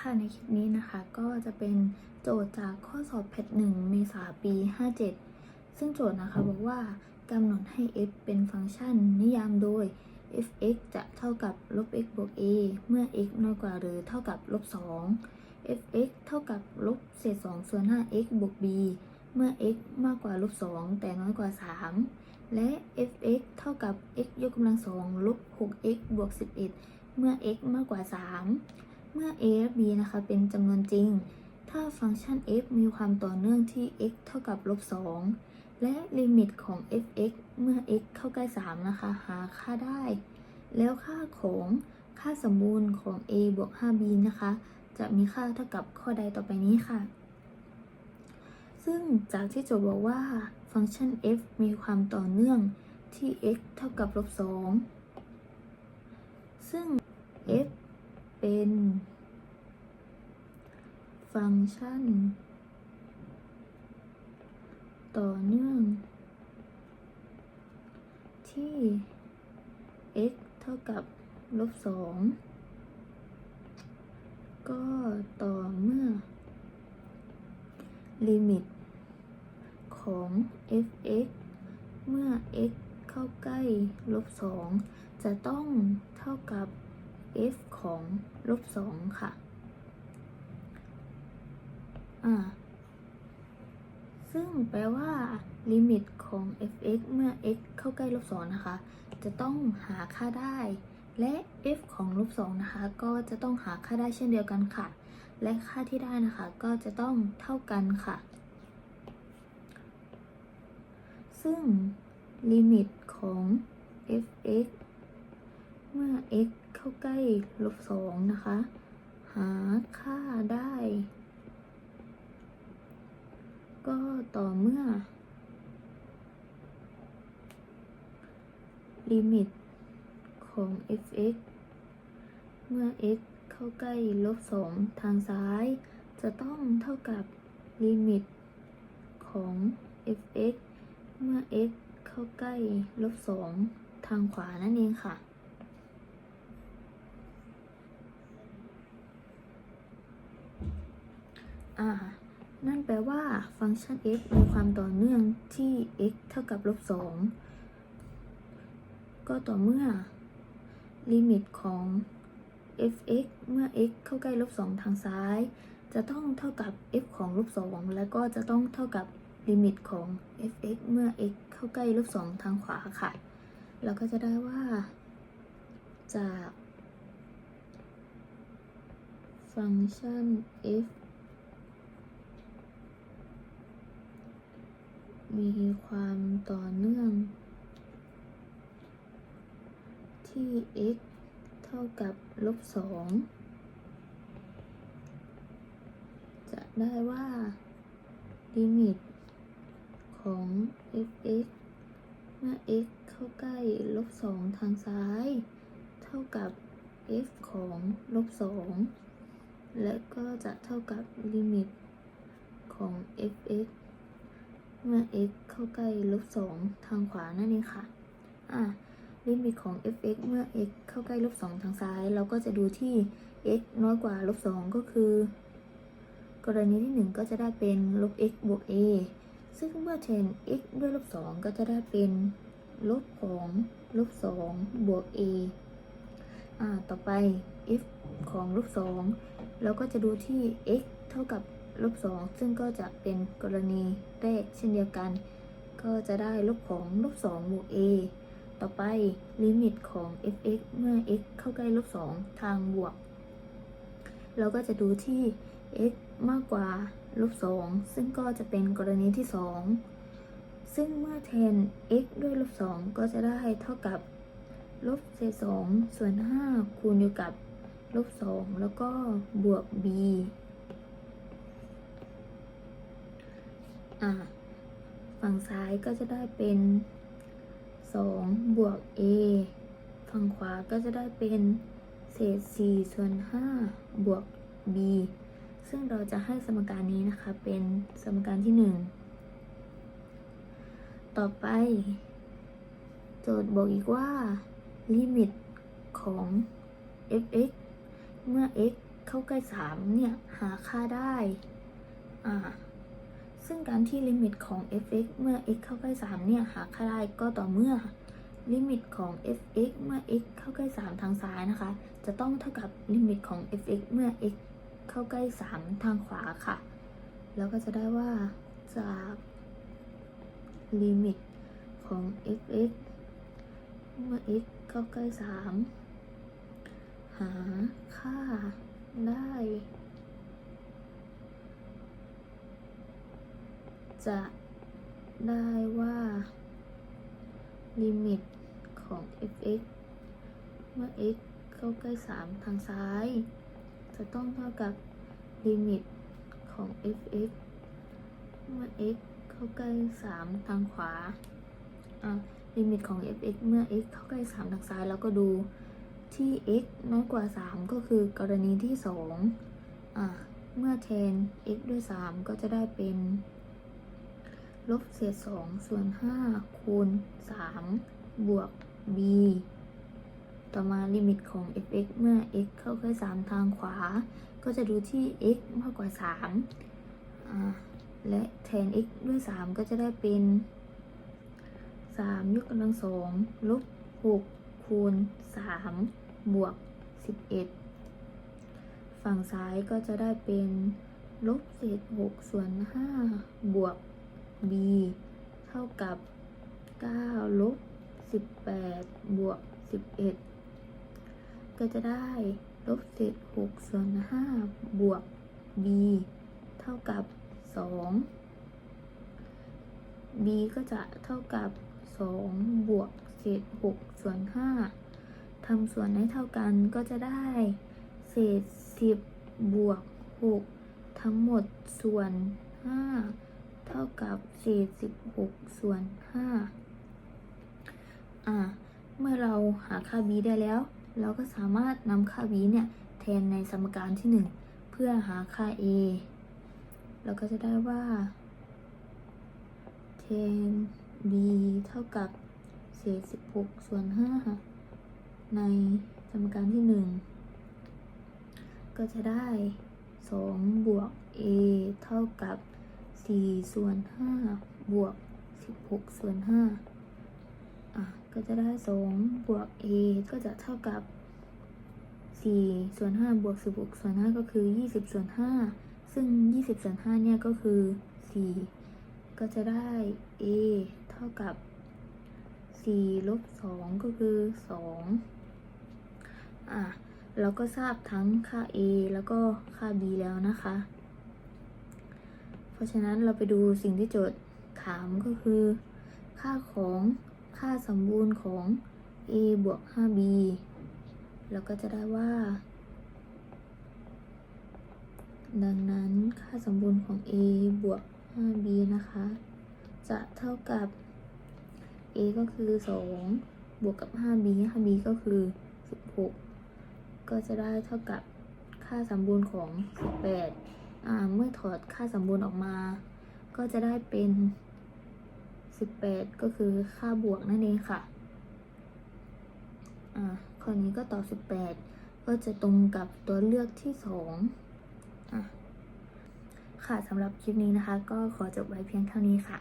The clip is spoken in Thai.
ค่ะในคลิปนี้นะคะก็จะเป็นโจทย์จากข้อสอบแพทหนึ่งเมษาปี 57 ซึ่งโจทย์นะคะบอกว่ากำหนดให้ f เป็นฟังก์ชันนิยามโดย f(x) จะเท่ากับลบ x บวก a เมื่อ x น้อยกว่าหรือเท่ากับลบ 2 f(x) เท่ากับลบเศษ 2 ส่วน 5x บวก b เมื่อ x มากกว่าลบ 2 แต่น้อยกว่า 3 และ f(x) เท่ากับ x ยกกำลังสองลบ 6x บวก 11 เมื่อ x มากกว่า 3 เมื่อ a และ b นะคะเป็นจำนวนจริง ถ้าฟังก์ชัน f มีความต่อเนื่องที่ x เท่ากับลบ2และลิมิตของ f(x) เมื่อ x เข้าใกล้ 3 นะคะ หาค่าได้ แล้วค่าของค่าสมบูรณ์ของ a บวก 5b นะคะ จะมีค่าเท่ากับข้อใดต่อไปนี้ค่ะ ซึ่งจากที่โจทย์บอกว่าฟังก์ชัน f มีความต่อเนื่องที่ x เท่ากับลบ2ซึ่ง f เป็น ฟังก์ชัน ต่อเนื่อง ที่ x เท่ากับลบ2ก็ต่อเมื่อ ลิมิต ของ f(x) เมื่อ x เข้าใกล้ลบ2จะต้องเท่ากับ f ของลบ2ค่ะ อ่า ซึ่งแปลว่า ลิมิตของ f(x) เมื่อ x เข้าใกล้ลบ2นะคะ จะต้องหาค่าได้ และ f ของลบ2นะคะ ก็จะต้องหาค่าได้เช่นเดียวกันค่ะ และค่าที่ได้นะคะ ก็จะต้องเท่ากันค่ะ ซึ่งลิมิตของ f(x) เมื่อ x เข้าใกล้ลบ2นะคะ หาค่าได้ ก็ต่อเมื่อ ลิมิตของ f(x) เมื่อ x เข้าใกล้ลบ2ทางซ้าย จะต้องเท่ากับลิมิตของ f(x) เมื่อ x เข้าใกล้ลบ2ทางขวานั่นเองค่ะานั่นแปลว่าฟังก์ชัน f มีความต่อเนื่องที่ x เท่ากับลบ2ก็ต่อเมื่อ ลิมิตของ f(x) เมื่อ x เข้าใกล้ลบ2ทางซ้าย จะต้องเท่ากับ f ของลบ2แล้วก็จะต้องเท่ากับลิมิตของ f(x) เมื่อ x เข้าใกล้ลบ2ทางขวาค่ะ เราก็จะได้ว่าจาก ฟังก์ชัน f มีความต่อเนื่องที่ x เท่ากับลบ2จะได้ว่า ลิมิต ของ f(x) เมื่อ x เข้าใกล้ลบ2ทางซ้าย เท่ากับ f ของลบ2และก็จะเท่ากับลิมิต ของ f(x) เมื่อ x เข้าใกล้ลบ2ทางขวานั่นเองค่ะ อะลิมิตของ f(x) เมื่อ x เข้าใกล้ลบ2ทางซ้าย เราก็จะดูที่ x น้อยกว่าลบ2ก็คือ กรณีที่ 1 ก็จะได้เป็นลบ x บวก a ซึ่งเมื่อแทน x ด้วยลบ2ก็จะได้เป็นลบของลบ2บวก a อ่า ต่อไป f ของลบ2เราก็จะดูที่ x เท่ากับ ลบ2ซึ่งก็จะเป็นกรณีแรกเช่นเดียวกัน ก็จะได้ลบของลบ2บวก a ต่อไปลิมิตของ f(x) เมื่อ x เข้าใกล้ลบ2ทางบวก เราก็จะดูที่ x มากกว่าลบ2ซึ่งก็จะเป็นกรณีที่ 2 ซึ่งเมื่อแทน x ด้วยลบ2ก็จะได้เท่ากับลบเศษ2ส่วน 5 คูณอยู่กับลบ2แล้วก็บวก b อะฝั่งซ้ายก็จะได้เป็น2บวก a ฝั่งขวาก็จะได้เป็นเศษ4ส่วน5บวก b ซึ่งเราจะให้สมการนี้นะคะเป็นสมการที่ 1 ต่อไป โจทย์บอกอีกว่า ลิมิตของ f(x) เมื่อ x เข้าใกล้ 3 เนี่ย หาค่าได้ อ่า ซึ่งการที่ลิมิตของ f(x) เมื่อ x เข้าใกล้ 3 เนี่ยหาค่าได้ก็ต่อเมื่อลิมิตของ f(x) เมื่อ x เข้าใกล้ 3 ทางซ้ายนะคะ จะต้องเท่ากับลิมิตของ f(x) เมื่อ x เข้าใกล้ 3 ทางขวาค่ะ แล้วก็จะได้ว่าจากลิมิตของ f(x) เมื่อ x เข้าใกล้ 3 หาค่าได้ จะได้ว่า ลิมิตของ f(x) เมื่อ x เข้าใกล้ 3 ทางซ้าย จะต้องเท่ากับลิมิตของ f(x) เมื่อ x เข้าใกล้ 3 ทางขวาอะลิมิตของ f(x) เมื่อ x เข้าใกล้ 3 ทางซ้าย แล้วก็ดูที่ x น้อยกว่า 3 ก็คือกรณีที่ 2อะเมื่อแทน x ด้วย 3 ก็จะได้เป็น ลบเศษ2ส่วน5คูณ3บวก b ต่อมาลิมิตของ f(x) เมื่อ x เข้าใกล้3ทางขวา ก็จะดูที่ x มากกว่า3อ่าและแทน x ด้วย3ก็จะได้เป็น3ยกกำลังสองลบ6คูณ3บวก11ฝั่งซ้ายก็จะได้เป็นลบเศษ6ส่วน5บวก b เท่ากับ9ลบ18 บวก 11 ก็จะได้ลบเศษ6ส่วน5บวก b เท่ากับ 2 b ก็จะเท่ากับ 2 บวกเศษ6ส่วน5ทำส่วนให้เท่ากันก็จะได้เศษ 10 บวก 6 ทั้งหมดส่วน 5 เท่ากับเศษ16ส่วน5อ่า เมื่อเราหาค่า b ได้แล้ว เราก็สามารถนำค่า b เนี่ย แทนในสมการที่1เพื่อหาค่า a เราก็จะได้ว่า แทน b เท่ากับเศษ16ส่วน5ในสมการที่1ก็จะได้2บวก a เท่ากับ 4ส่วน5บวก16ส่วน5อะก็จะได้2บวก a ก็จะเท่ากับ4ส่วน5บวก16ส่วน5ก็คือ20ส่วน5ซึ่ง20ส่วน5เนี่ยก็คือ4ก็จะได้ a เท่ากับ4ลบ2ก็คือ2อะเราก็ทราบทั้งค่า a แล้วก็ค่า b แล้วนะคะ ราะฉะนั้นเราไปดูสิ่งที่โจทย์ถามก็คือ ค่าของค่าสมบูรณ์ของ a บวก 5b แล้วก็จะได้ว่า ดังนั้นค่าสมบูรณ์ของ a บวก 5b นะคะ จะเท่ากับ a ก็คือ 2 บวกกับ 5b 5b ก็คือ 16 ก็จะได้เท่ากับค่าสมบูรณ์ของ 18 เมื่อถอดค่าสมบูรณ์ออกมา ก็จะได้เป็น 18 ก็คือค่าบวกนั่นเองค่ะอ่าข้อนี้ก็ตอบ 18 ก็จะตรงกับตัวเลือกที่2อะค่ะสำหรับคลิปนี้นะคะ ก็ขอจบไว้เพียงเท่านี้ค่ะ